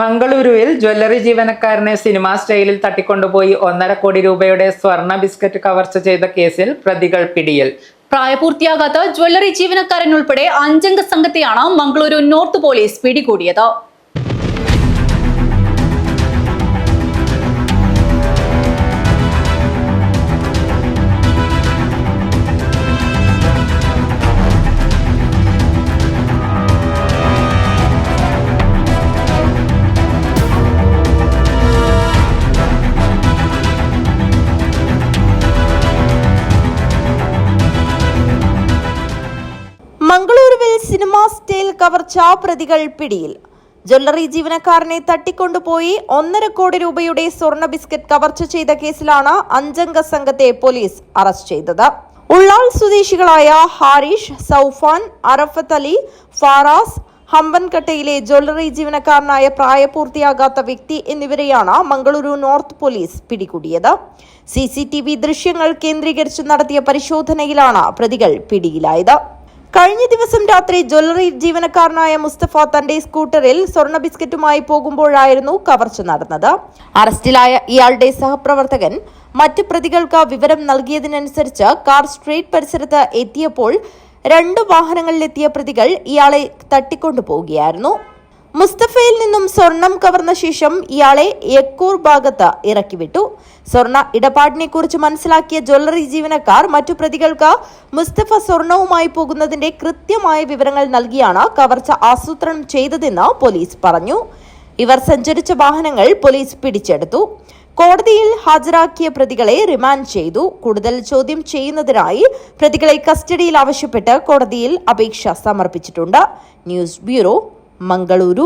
മംഗളൂരുവിൽ jewellery ജീവനക്കാരനെ cinema സ്റ്റൈലിൽ തട്ടിക്കൊണ്ടുപോയി ഒന്നര കോടി രൂപയുടെ സ്വർണ ബിസ്ക്കറ്റ് കവർച്ച ചെയ്ത കേസിൽ പ്രതികൾ പിടിയിൽ. പ്രായപൂർത്തിയാകാത്ത ജ്വല്ലറി ജീവനക്കാരൻ ഉൾപ്പെടെ അഞ്ചംഗ സംഘത്തെയാണ് മംഗളൂരു നോർത്ത് പോലീസ് പിടികൂടിയത്. സിനിമാ സ്റ്റൈൽ കവർച്ച പ്രതികൾ പിടിയിൽ. ജ്വല്ലറി ജീവനക്കാരനെ തട്ടിക്കൊണ്ടുപോയി ഒന്നര കോടി രൂപയുടെ സ്വർണ ബിസ്ക്കറ്റ് കവർച്ച ചെയ്ത കേസിലാണ് അഞ്ചംഗ സംഘത്തെ പോലീസ് അറസ്റ്റ് ചെയ്തത്. ഉള്ളാൾ സ്വദേശികളായ ഹാരിഷ് സൌഫാൻ അറഫത്ത് അലി ഫാറാസ് ഹമ്പൻകട്ടയിലെ ജ്വല്ലറി ജീവനക്കാരനായ പ്രായപൂർത്തിയാകാത്ത വ്യക്തി എന്നിവരെയാണ് മംഗളൂരു നോർത്ത് പോലീസ് പിടികൂടിയത്. സി ദൃശ്യങ്ങൾ കേന്ദ്രീകരിച്ച് നടത്തിയ പരിശോധനയിലാണ് പ്രതികൾ പിടിയിലായത്. കഴിഞ്ഞ ദിവസം രാത്രി ജ്വല്ലറി ജീവനക്കാരനായ മുസ്തഫ തന്റെ സ്കൂട്ടറിൽ സ്വർണ ബിസ്ക്കറ്റുമായി പോകുമ്പോഴായിരുന്നു കവർച്ച നടന്നത്. അറസ്റ്റിലായ ഇയാളുടെ സഹപ്രവർത്തകൻ മറ്റ് പ്രതികൾക്ക് വിവരം നൽകിയതിനനുസരിച്ച് കാർ സ്ട്രീറ്റ് പരിസരത്ത് എത്തിയപ്പോൾ രണ്ട് വാഹനങ്ങളിലെത്തിയ പ്രതികൾ ഇയാളെ തട്ടിക്കൊണ്ടുപോവുകയായിരുന്നു. മുസ്തഫയിൽ നിന്നും സ്വർണം കവർന്ന ശേഷം ഇയാളെ യക്കൂർ ഭാഗത്ത് ഇറക്കിവിട്ടു. സ്വർണ ഇടപാടിനെ കുറിച്ച് മനസ്സിലാക്കിയ ജ്വല്ലറി ജീവനക്കാർ മറ്റു പ്രതികൾക്ക് മുസ്തഫ സ്വർണവുമായി പോകുന്നതിന്റെ കൃത്യമായ വിവരങ്ങൾ നൽകിയാണ് കവർച്ച ആസൂത്രണം ചെയ്തതെന്ന് പോലീസ് പറഞ്ഞു. ഇവർ സഞ്ചരിച്ച വാഹനങ്ങൾ പോലീസ് പിടിച്ചെടുത്തു. കോടതിയിൽ ഹാജരാക്കിയ പ്രതികളെ റിമാൻഡ് ചെയ്തു. കൂടുതൽ ചോദ്യം ചെയ്യുന്നതിനായി പ്രതികളെ കസ്റ്റഡിയിൽ ആവശ്യപ്പെട്ട് കോടതിയിൽ അപേക്ഷ സമർപ്പിച്ചിട്ടുണ്ട്. News bureau Mangaluru